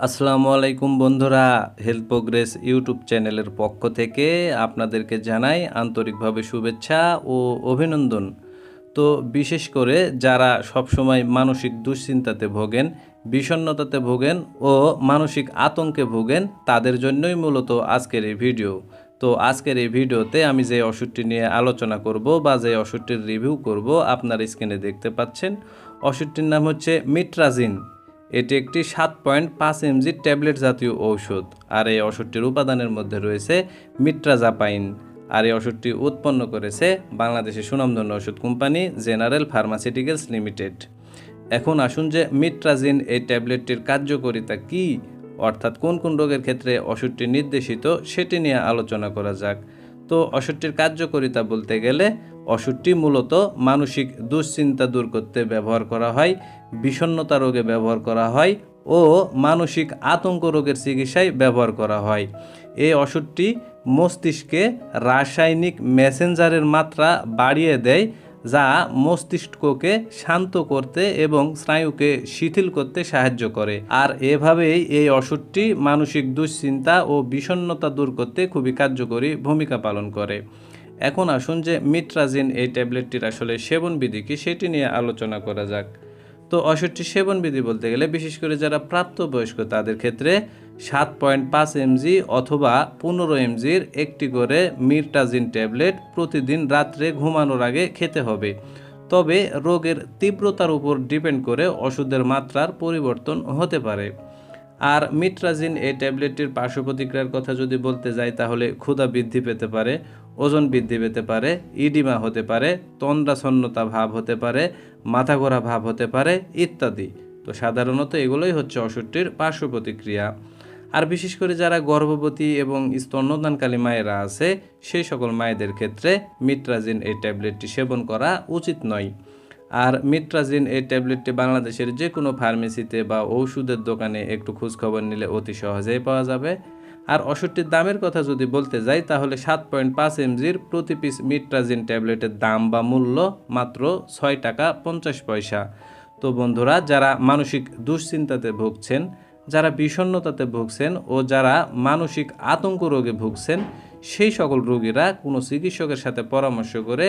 আসসালামু আলাইকুম বন্ধুরা হেলথ প্রোগ্রেস ইউটিউব চ্যানেলের পক্ষ থেকে আপনাদেরকে জানাই আন্তরিকভাবে শুভেচ্ছা ও অভিনন্দন। তো বিশেষ করে যারা সবসময় মানসিক দুশ্চিন্তাতে ভোগেন, বিষণ্ণতাতে ভোগেন ও মানসিক আতঙ্কে ভোগেন, তাদের জন্যই মূলত আজকের এই ভিডিও। তো আজকের এই ভিডিওতে আমি যে ওষুধটি নিয়ে আলোচনা করব বা যে ওষুধটির রিভিউ করব আপনার স্ক্রিনে দেখতে পাচ্ছেন, ওষুধটির নাম হচ্ছে মিট্রাজিন। এটি একটি সাত পয়েন্ট পাঁচ এমজি ট্যাবলেট জাতীয় ঔষধ। আর এই ওষুধটির উপাদানের মধ্যে রয়েছে মিট্রাজাপাইন। আর এই ওষুধটি উৎপন্ন করেছে বাংলাদেশের সুনামধন্য ওষুধ কোম্পানি জেনারেল ফার্মাসিউটিক্যালস লিমিটেড। এখন আসুন যে মিট্রাজিন এই ট্যাবলেটটির কার্যকারিতা কী? অর্থাৎ কোন কোন রোগের ক্ষেত্রে ওষুধটি নির্দেশিত সেটি নিয়ে আলোচনা করা যাক। তো ওষুধটির কার্যকারিতা বলতে গেলে ওষুধটি মূলত মানসিক দুশ্চিন্তা দূর করতে ব্যবহার করা হয় বিষণ্ণতা রোগে ব্যবহার করা হয় ও মানসিক আতঙ্ক রোগের চিকিৎসায় ব্যবহার করা হয়। এই ওষুধটি মস্তিষ্কে রাসায়নিক মেসেঞ্জারের মাত্রা বাড়িয়ে দেয়, যা মস্তিষ্ককে শান্ত করতে এবং স্নায়ুকে শিথিল করতে সাহায্য করে। আর এভাবেই এই ওষুধটি মানসিক দুশ্চিন্তা ও বিষণ্ণতা দূর করতে খুবই কার্যকরী ভূমিকা পালন করে। এখন আসুন যে মিট্রাজিন এই ট্যাবলেটটির আসলে সেবনবিধি কি, সেটি নিয়ে আলোচনা করা যাক। তো ওষুধটি সেবনবিধি বলতে গেলে বিশেষ করে যারা প্রাপ্তবয়স্ক তাদের ক্ষেত্রে সাত পয়েন্ট পাঁচ এমজি অথবা পনেরো এমজির একটি করে মিরটাজিন ট্যাবলেট প্রতিদিন রাত্রে ঘুমানোর আগে খেতে হবে। তবে রোগের তীব্রতার উপর ডিপেন্ড করে ওষুধের মাত্রার পরিবর্তন হতে পারে। আর মিট্রাজিন এই ট্যাবলেটটির পার্শ্ব প্রতিক্রিয়ার কথা যদি বলতে যাই, তাহলে ক্ষুধা বৃদ্ধি পেতে পারে, ওজন বৃদ্ধি পেতে পারে, ইডিমা হতে পারে তন্দ্রাছন্নতা ভাব হতে পারে মাথা ঘোরা ভাব হতে পারে ইত্যাদি। তো সাধারণত এগুলোই হচ্ছে ওষুধটির পার্শ্ব প্রতিক্রিয়া। আর বিশেষ করে যারা গর্ভবতী এবং স্তন্যদানকালী মায়েরা আছে, সেই সকল মায়েদের ক্ষেত্রে মিট্রাজিন এই ট্যাবলেটটি সেবন করা উচিত নয়। আর মিট্রাজিন এই ট্যাবলেটটি বাংলাদেশের যে কোনো ফার্মেসিতে বা ঔষধের দোকানে একটু খোঁজখবর নিলে অতি সহজেই পাওয়া যাবে। আর ওষুধটির দামের কথা যদি বলতে যাই, তাহলে সাত পয়েন্ট পাঁচ এমজির প্রতি পিস মিট্রাজিন ট্যাবলেটের দাম বা মূল্য মাত্র ছয় টাকা পঞ্চাশ পয়সা। তো বন্ধুরা, যারা মানসিক দুশ্চিন্তাতে ভুগছেন, যারা বিষণ্ণতাতে ভুগছেন ও যারা মানসিক আতঙ্ক রোগে ভুগছেন সেই সকল রোগীরা কোনো চিকিৎসকের সাথে পরামর্শ করে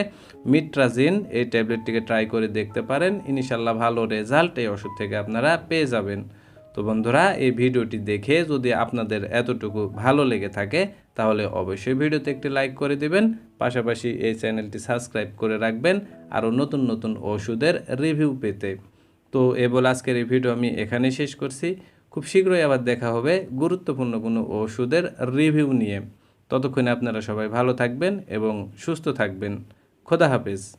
মিট্রাজিন এই ট্যাবলেটটিকে ট্রাই করে দেখতে পারেন। ইনশাল্লাহ ভালো রেজাল্ট এই ওষুধ থেকে আপনারা পেয়ে যাবেন। তো বন্ধুরা, এই ভিডিওটি দেখে যদি আপনাদের এতটুকু ভালো লেগে থাকে, তাহলে অবশ্যই ভিডিওতে একটি লাইক করে দিবেন। পাশাপাশি এই চ্যানেলটি সাবস্ক্রাইব করে রাখবেন আরও নতুন নতুন ওষুধের রিভিউ পেতে। তো এ বলে আজকের এই ভিডিও আমি এখানে শেষ করছি। খুব শীঘ্রই আবার দেখা হবে গুরুত্বপূর্ণ কোনো ওষুধের রিভিউ নিয়ে। ততক্ষণে আপনারা সবাই ভালো থাকবেন এবং সুস্থ থাকবেন। খোদা হাফেজ।